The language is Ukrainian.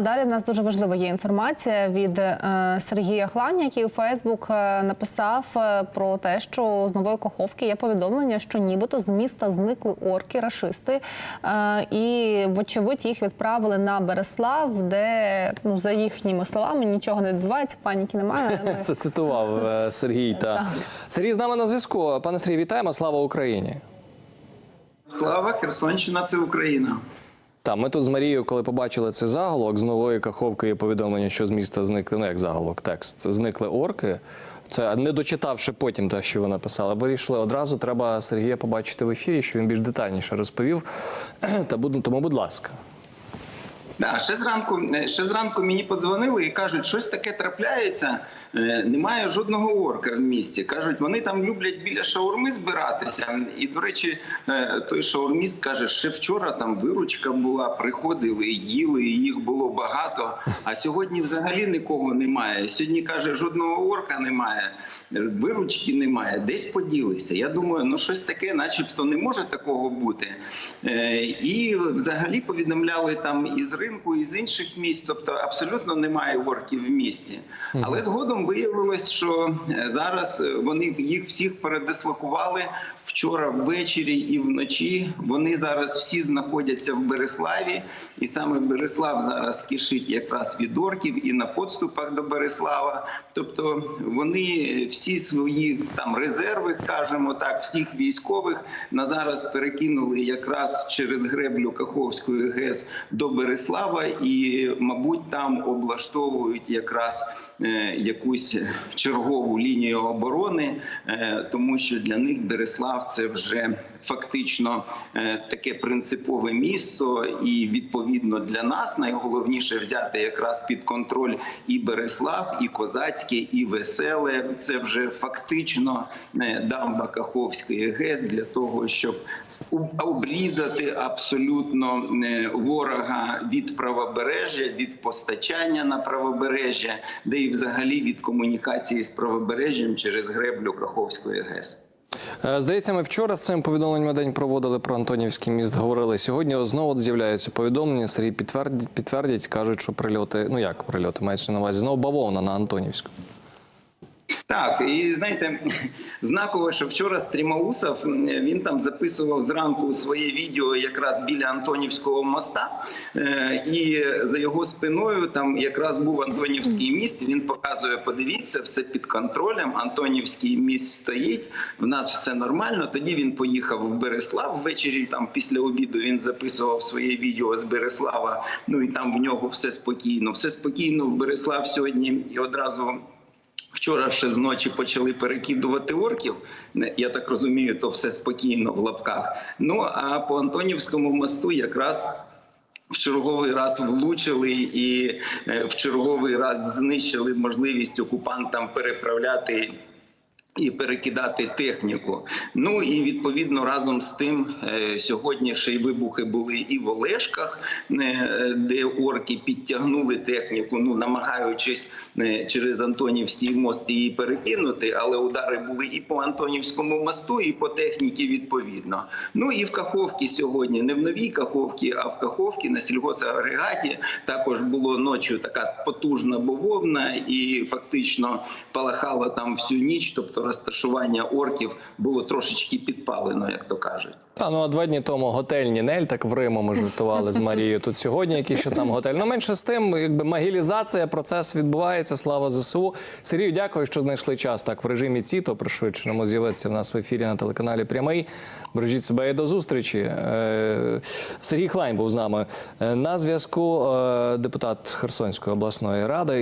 Далі в нас дуже важлива є інформація від е, Сергія Хланя, який у Фейсбук е, написав е, про те, що з нової Каховки є повідомлення, що нібито з міста зникли орки, рашисти, і вочевидь їх відправили на Береслав, де ну за їхніми словами нічого не відбувається, паніки немає. ми- Це цитував Сергій. Та Сергій з нами на зв'язку. Пане Сергій, вітаємо. Слава Україні. Слава Херсонщина, це Україна. Та ми тут з Марією, коли побачили цей заголовок, з нової каховки є повідомлення, що з міста зникли. Ну як заголовок, текст зникли орки. Це не дочитавши потім те, що вона писала, вирішили одразу. Треба Сергія побачити в ефірі, що він більш детальніше розповів. Та тому, будь ласка. Да, ще зранку, е, ще зранку мені подзвонили і кажуть, щось таке трапляється. е, Немає жодного орка в місті. кажуть, вони там люблять біля шаурми збиратися. І до речі, е, той шаурміст каже, ще вчора там виручка була, приходили, їли, і їх було багато. А сьогодні взагалі нікого немає. Сьогодні каже, жодного орка немає, виручки немає, десь поділися. Я думаю, ну щось таке, начебто, не може такого бути. І взагалі повідомляли там із ринку, і з інших місць, тобто абсолютно немає орків в місті. Але згодом виявилось, що е, зараз е, вони їх всіх передислокували вчора ввечері і вночі. Вони зараз всі знаходяться в Береславі, і саме Береслав зараз кишить якраз від орків і на подступах до Береслава. Тобто вони всі свої там резерви, скажімо так, всіх військових на зараз перекинули якраз через греблю Каховської ГЕС до Береслава, і, мабуть, там облаштовують якраз е, якусь чергову лінію оборони, е, тому що для них Береслав це вже фактично е, таке принципове місто, і відповідно для нас найголовніше взяти якраз під контроль і Береслав, і Козацьке, і Веселе. Це вже фактично дамба Каховської ГЕС для того, щоб обрізати абсолютно е, ворога від правобережжя, від постачання на правобережжя, де і взагалі від комунікації з правобережжям через греблю Каховської ГЕС. Е, Здається, ми вчора з цим повідомленням день проводили про Антонівський міст. Говорили сьогодні. Знову з'являються повідомлення. Сергій підтвердять, підтвердять, кажуть, що прильоти. Ну як прильоти? Мається на увазі знову бавовна на Антонівську. Так, і знаєте, знаково, що вчора Стрімаусов він там записував зранку своє відео якраз біля Антонівського моста, Е, і за його спиною там якраз був Антонівський міст. Він показує: подивіться, все під контролем. Антонівський міст стоїть. В нас все нормально. Тоді він поїхав в Береслав ввечері. Там після обіду він записував своє відео з Береслава. Ну і там в нього все спокійно. Все спокійно в Береслав сьогодні і одразу. Вчора ще з ночі почали перекидувати орків. Я так розумію, то все спокійно в лапках. Ну а по Антонівському мосту якраз. В черговий раз влучили і е, в черговий раз знищили можливість окупантам переправляти і перекидати техніку. Ну і відповідно разом з тим е, сьогодні ще й вибухи були і в Олешках, е, де орки підтягнули техніку, ну намагаючись е, через Антонівський мост її перекинути, але удари були і по Антонівському мосту, і по техніці відповідно. Ну і в Каховці сьогодні, не в новій Каховці, а в Каховці на сільгосагрегаті також було ночі така потужна бововна, і фактично палахало там всю ніч. Тобто розташування орків було трошечки підпалено, як то кажуть. Та ну а два дні тому готельні Нель, так в Риму ми жартували з Марією. Тут сьогодні який що там готель. Ну менше з тим, якби магілізація, процес відбувається. Слава ЗСУ. Сергію, дякую, що знайшли час так в режимі ЦІТО пришвидшеному з'явитися в нас в ефірі на телеканалі Прямий. Бережіть себе і до зустрічі. Е, Сергій Хлайн був з нами Е, на зв'язку. е, Депутат Херсонської обласної ради.